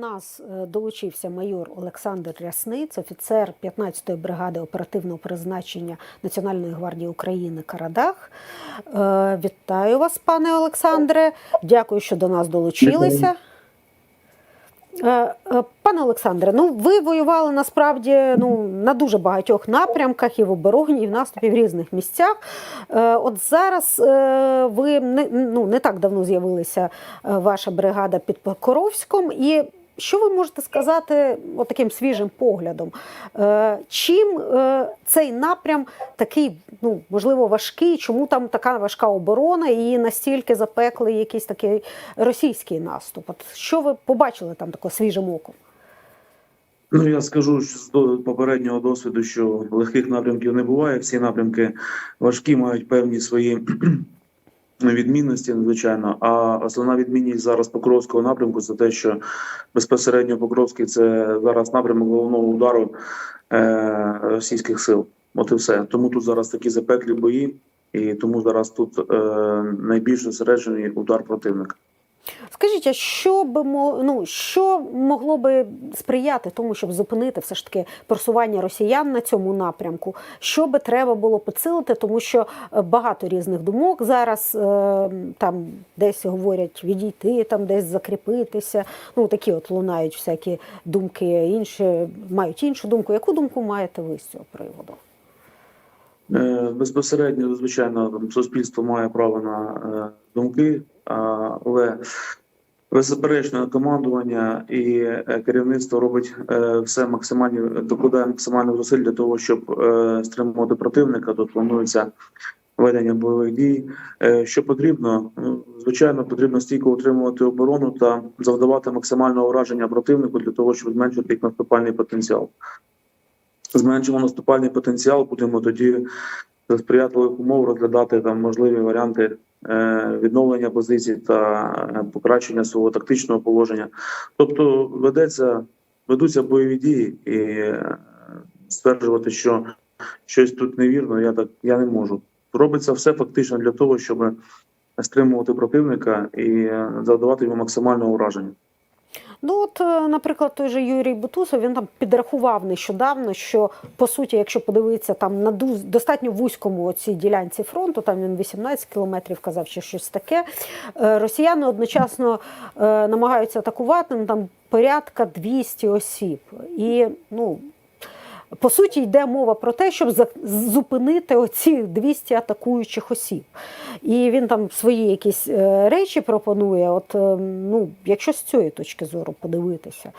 нас е, долучився майор Олександр Рясниць, офіцер 15-ї бригади оперативного призначення Національної гвардії України Карадах. Е, Вітаю вас, пане Олександре. Дякую, що до нас долучилися. Е, Пане Олександре, ну ви воювали насправді ну, на дуже багатьох напрямках і в обороні, і в наступі в різних місцях. От зараз ви не, ну, не так давно з'явилися е, ваша бригада під Покровськом. І що ви можете сказати от таким свіжим поглядом? Е, Чим е, цей напрям такий, ну можливо, важкий? Чому там така важка оборона і настільки запекли якийсь такий російський наступ? От що ви побачили там такого свіжим оком? Ну я скажу що з попереднього досвіду, що легких напрямків не буває. Всі напрямки важкі, мають певні свої відмінності, звичайно. А основна відмінність зараз Покровського напрямку це те, що безпосередньо Покровський це зараз напрямок головного удару е, російських сил. От і все. Тому тут зараз такі запеклі бої, і тому зараз тут е, найбільш зосереджений удар противника. Скажіть, а що би ну, що могло би сприяти тому, щоб зупинити все ж таки просування росіян на цьому напрямку? Що би треба було підсилити, тому що е, багато різних думок зараз е, там десь говорять відійти, там десь закріпитися. Ну такі от лунають всякі думки, інші мають іншу думку. Яку думку маєте ви з цього приводу? Е, Безпосередньо, звичайно, суспільство має право на думки, але беззаперечно командування і е, керівництво робить е, все максимальні, докладає максимальних зусиль для того, щоб е, стримувати противника. Тут планується ведення бойових дій. Що потрібно? Ну, Звичайно, потрібно стійко утримувати оборону та завдавати максимального ураження противнику для того, щоб зменшити їх наступальний потенціал зменшимо наступальний потенціал, будемо тоді за сприятливих умов розглядати там можливі варіанти відновлення позицій та е, покращення свого тактичного положення. Тобто ведеться, ведуться бойові дії і е, стверджувати, що щось тут невірно, я так я не можу. Робиться все фактично для того, щоб стримувати противника і е, завдавати йому максимального ураження. Ну, от, е, наприклад, той же Юрій Бутусов він там підрахував нещодавно, що по суті, якщо подивитися там на достатньо вузькому цій ділянці фронту, там він 18 кілометрів казав, чи щось таке. е, Росіяни одночасно е, намагаються атакувати ну, там порядка 200 осіб. І ну. По суті, йде мова про те, щоб зупинити оці 200 атакуючих осіб. І він там свої якісь е, речі пропонує. От е, ну, якщо з цієї точки зору подивитися,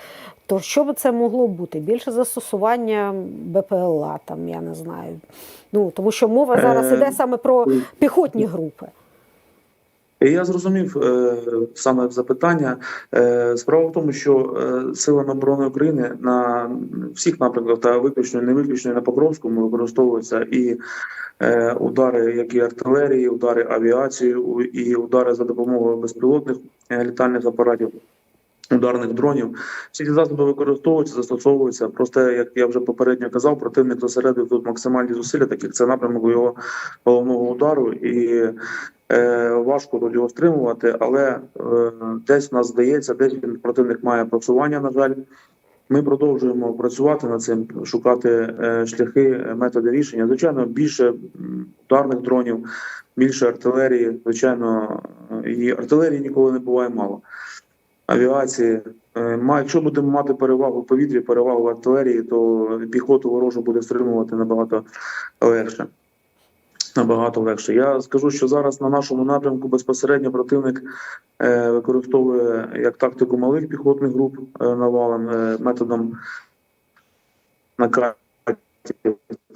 то що би це могло бути? Більше застосування БПЛА, там я не знаю. Ну тому що мова зараз Е, іде саме про піхотні групи. І Я зрозумів е, саме запитання. Е, справа в тому, що е, силами оборони України на всіх напрямках та виключно не виключно на Покровському використовуються і удари, як і артилерії, удари авіацією, і удари за допомогою безпілотних літальних апаратів. Ударних дронів всі ці засоби використовуються, застосовуються. Просто як я вже попередньо казав, противник зосередив тут максимальні зусилля, так як це напрямок його головного удару, і е, важко тут його стримувати. Але е, десь нас здається, десь він противник має просування. На жаль, ми продовжуємо працювати над цим, шукати е, шляхи, е, методи рішення. Звичайно, більше ударних дронів, більше артилерії. Звичайно, і артилерії ніколи не буває мало авіації. Е, Якщо будемо мати перевагу в повітрі, перевагу в артилерії, то піхоту ворожу буде стримувати набагато легше. Набагато легше. Я скажу, що зараз на нашому напрямку безпосередньо противник е, використовує як тактику малих піхотних груп е, навалом методом накатів,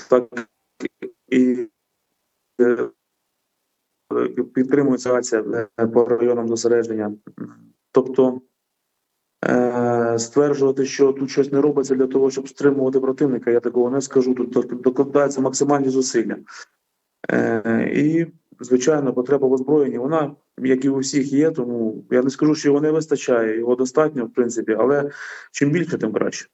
так і підтримується авіація е, по районам зосередження. Тобто стверджувати, що тут щось не робиться для того, щоб стримувати противника, я такого не скажу. Тут докладаються максимальні зусилля. Е, і, звичайно, потреба в озброєнні, вона, як і у всіх, є, тому я не скажу, що його не вистачає, його достатньо, в принципі, але чим більше, тим краще.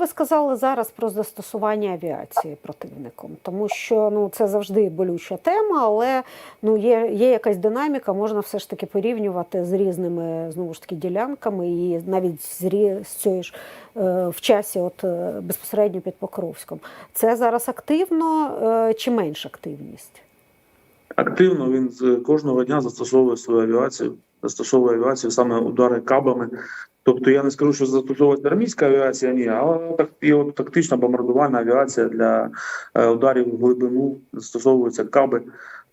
Ви сказали зараз про застосування авіації противником, тому що ну це завжди болюча тема, але ну є, є якась динаміка, можна все ж таки порівнювати з різними знову ж таки ділянками, і навіть з, з цією ж е, в часі, от е, безпосередньо під Покровськом. Це зараз активно е, чи менш активність? Активно він з кожного дня застосовує свою авіацію, застосовує авіацію саме удари кабами. Тобто я не скажу, що застосовується армійська авіація, ні, але так і от тактична бомбардувальна авіація для е, ударів в глибину застосовуються каби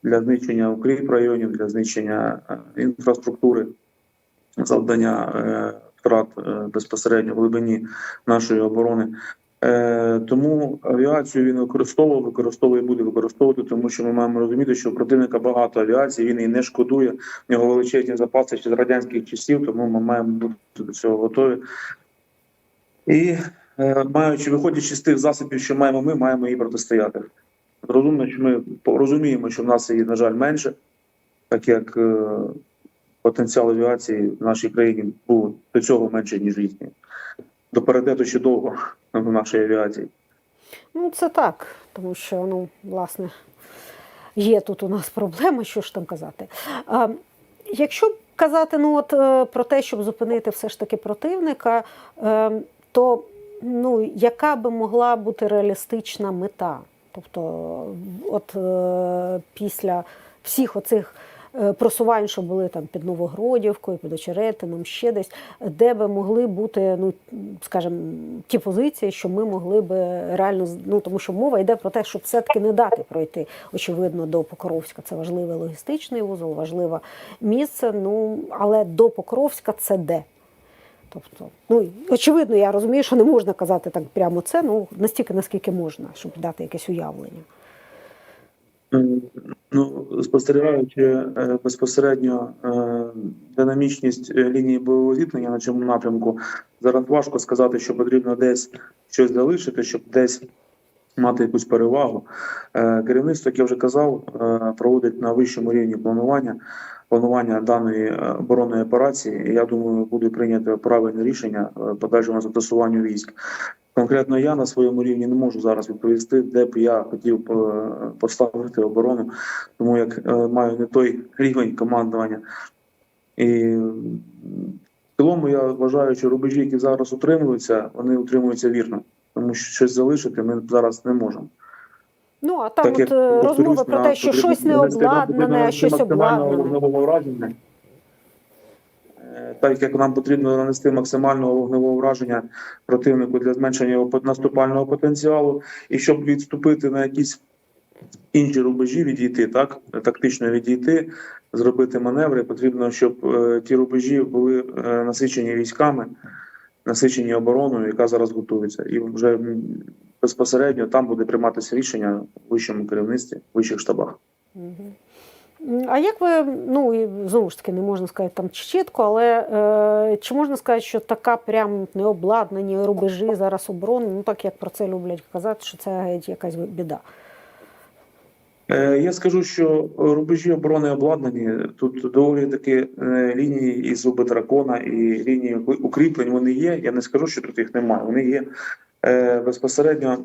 для знищення укріп районів, для знищення е, інфраструктури, завдання е, втрат безпосередньо в глибині нашої оборони. Е, тому авіацію він використовував, використовує і буде використовувати, тому що ми маємо розуміти, що у противника багато авіації, він її не шкодує. В нього величезні запаси ще з радянських часів, тому ми маємо бути до цього готові. І е, маючи, виходячи з тих засобів, що маємо ми, маємо їй протистояти. Розумно, що ми розуміємо, що в нас її, на жаль, менше, так як е, потенціал авіації в нашій країні був до цього менше, ніж їхній. До паритету ще довго в нашій авіації. Ну, це так, тому що, ну, власне, є тут у нас проблема, що ж там казати. А, якщо казати ну, от, е, про те, щоб зупинити все ж таки противника, е, то ну, яка би могла бути реалістична мета? Тобто, от е, після всіх оцих просувань, що були там під Новогродівкою, під Очеретином, ще десь, де би могли бути, ну скажімо, ті позиції, що ми могли би реально ну тому, що мова йде про те, щоб все-таки не дати пройти, очевидно, до Покровська. Це важливий логістичний вузол, важливе місце. Ну але до Покровська це де? Тобто, ну очевидно, я розумію, що не можна казати так прямо це, ну настільки наскільки можна, щоб дати якесь уявлення. Ну, спостерігаючи е, безпосередньо е, динамічність е, лінії бойового зіткнення на цьому напрямку, зараз важко сказати, що потрібно десь щось залишити, щоб десь мати якусь перевагу. Керівництво, як я вже казав, проводить на вищому рівні планування. Планування даної оборонної операції, я думаю, буде прийнято правильне рішення подальшому застосуванню військ. Конкретно я на своєму рівні не можу зараз відповісти, де б я хотів е, поставити оборону, тому як е, маю не той рівень командування. І в цілому я вважаю, що рубежі, які зараз утримуються, вони утримуються вірно, тому що щось залишити ми зараз не можемо. Ну а там Так от е, розмови про те, що щось не обладнане, а щось обладнане. Е, Так як нам потрібно нанести максимального вогневого враження противнику для зменшення його наступального потенціалу, і щоб відступити на якісь інші рубежі, відійти, так тактично відійти, зробити маневри, потрібно, щоб е, ті рубежі були е, насичені військами, насичені обороною, яка зараз готується, і вже безпосередньо там буде прийматися рішення в вищому керівництві, в вищих штабах. А як ви, ну і знову ж таки, не можна сказати там чітко, але е, чи можна сказати, що така прям необладнані рубежі зараз оборони, ну так як про це люблять казати, що це геть якась біда? Е, Я скажу, що рубежі оборони обладнані. Тут доволі таки е, лінії із зуби дракона і лінії укріплень вони є. Я не скажу, що тут їх немає. Вони є Е, безпосередньо.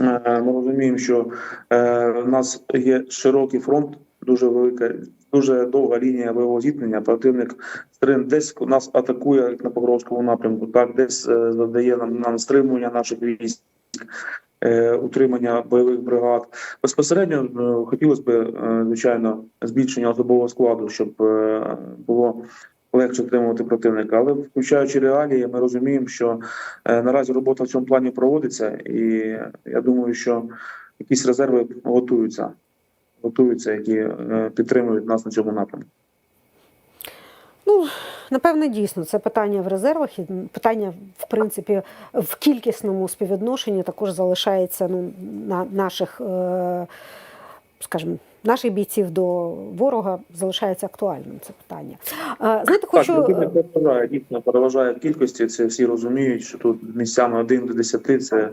Ми розуміємо, що в нас є широкий фронт, дуже велика, дуже довга лінія бойового зіткнення. Противник стрим десь нас атакує на Покровському напрямку, так десь е, завдає нам, нам стримування наших військ. е, Утримання бойових бригад безпосередньо е, хотілося б, звичайно, збільшення особового складу, щоб було легше стримувати противника. Але включаючи реалії, ми розуміємо, що наразі робота в цьому плані проводиться, і я думаю, що якісь резерви готуються, готуються, які е, підтримують нас на цьому напрямку. Ну, напевне, дійсно, це питання в резервах і питання, в принципі, в кількісному співвідношенні також залишається ну, на наших, е, скажімо, наших бійців до ворога залишається актуальним це питання. Е, Знаєте, хочу. Так, переважає, дійсно переважає в кількості. Це всі розуміють, що тут місцями 1 до 10 це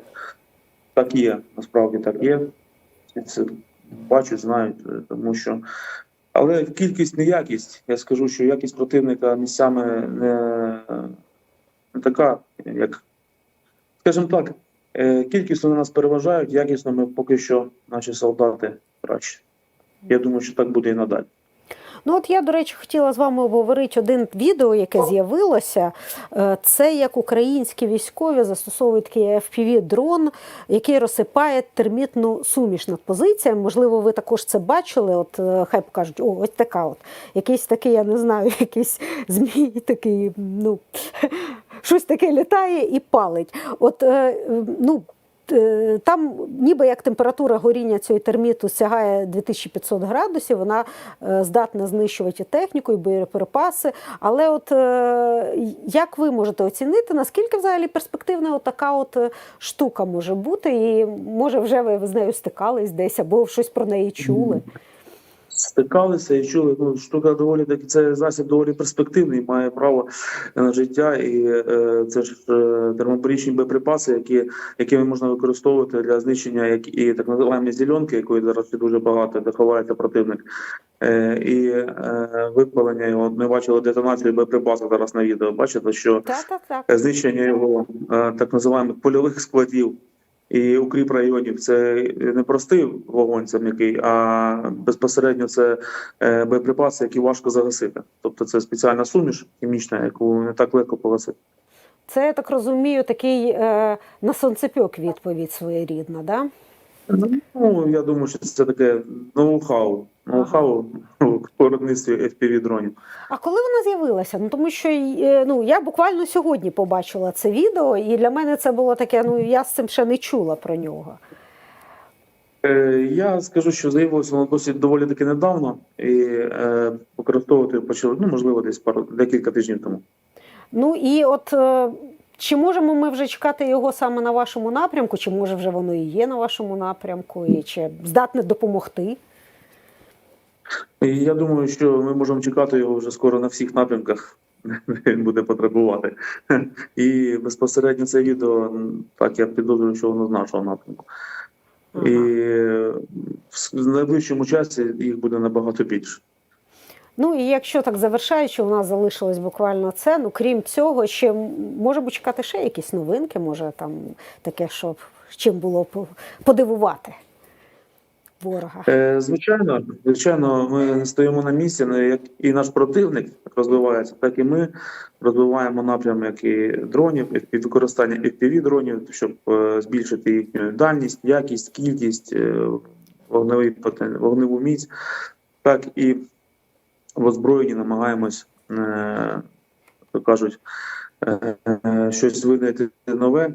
так є. Насправді так є. Це бачать, знають, е, тому що. Але кількість не якість. Я скажу, що якість противника місцями не, не така, як скажімо так, кількість кількісно на нас переважають, якісно ми поки що наші солдати краще. Я думаю, що так буде і надалі. Ну, от я, до речі, хотіла з вами обговорити один відео, яке з'явилося. Е, Це як українські військові застосовують такий FPV-дрон, який розсипає термітну суміш над позиціями. Можливо, ви також це бачили. От е, хай покажуть, о, ось така от. Якийсь такий, я не знаю, якийсь змій такий, ну, щось таке літає і палить. От, е, ну, Там ніби як температура горіння цієї терміту сягає 2500 градусів, вона е, здатна знищувати техніку, і боєприпаси. Але от е, як ви можете оцінити, наскільки взагалі перспективна така от е, штука може бути? І може вже ви з нею стикались десь або щось про неї чули? Стикалися і чули. Ну, штука доволі таки це засіб доволі перспективний, має право на життя, і е, це ж е, термобарічні боєприпаси, які, якими можна використовувати для знищення, як і так називаємо зеленки, якої зараз дуже багато, де ховається противник. Е, і е, випалення його. Ми бачили детонацію боєприпасу зараз на відео. Бачите, що Так, так, так. знищення його е, так називаємо польових складів і укріп районів це не простий вогонь, це м'який, а безпосередньо це е, боєприпаси, які важко загасити. Тобто це спеціальна суміш хімічна, яку не так легко погасити. Це я так розумію, такий е, на сонцепьок відповідь своєрідна, да? Ну я думаю, що це таке ноу-хау. Ноу-хау виробництві FPV дронів. А коли вона з'явилася? Ну тому що е, ну я буквально сьогодні побачила це відео, і для мене це було таке. Ну я з цим ще не чула про нього. Е, Я скажу, що з'явилося воно досить доволі таки недавно, і е, використовувати почали, ну можливо, десь пару декілька тижнів тому. Ну і от е, чи можемо ми вже чекати його саме на вашому напрямку, чи може вже воно і є на вашому напрямку, і чи здатне допомогти? І я думаю, що ми можемо чекати його вже скоро на всіх напрямках, він буде потребувати. І безпосередньо це відео, так я підозрюю, що воно з нашого напрямку. І в найближчому часі їх буде набагато більше. Ну і якщо так завершаючи, у нас залишилось буквально це. Ну крім цього, ще можемо чекати ще якісь новинки, може там таке, щоб чим було подивувати ворога. Е, Звичайно, звичайно, ми стоїмо на місці. ну, Як і наш противник розвивається, так і ми розвиваємо напрям як і дронів, і використання FPV дронів, щоб е, збільшити їхню дальність, якість, кількість, е, вогневий потен- вогневу міць, так і в озброєнні намагаємось, кажуть, щось видати нове,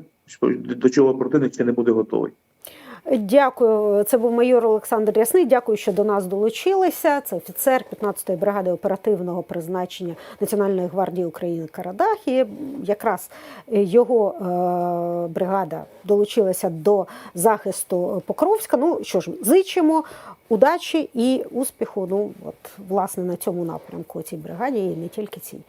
до чого противник ще не буде готовий. Дякую. Це був майор Олександр Ясний. Дякую, що до нас долучилися. Це офіцер 15-ї бригади оперативного призначення Національної гвардії України Карадах. І якраз його е, бригада долучилася до захисту Покровська. Ну що ж, зичимо удачі і успіху. Ну от власне на цьому напрямку цій бригаді, і не тільки цій.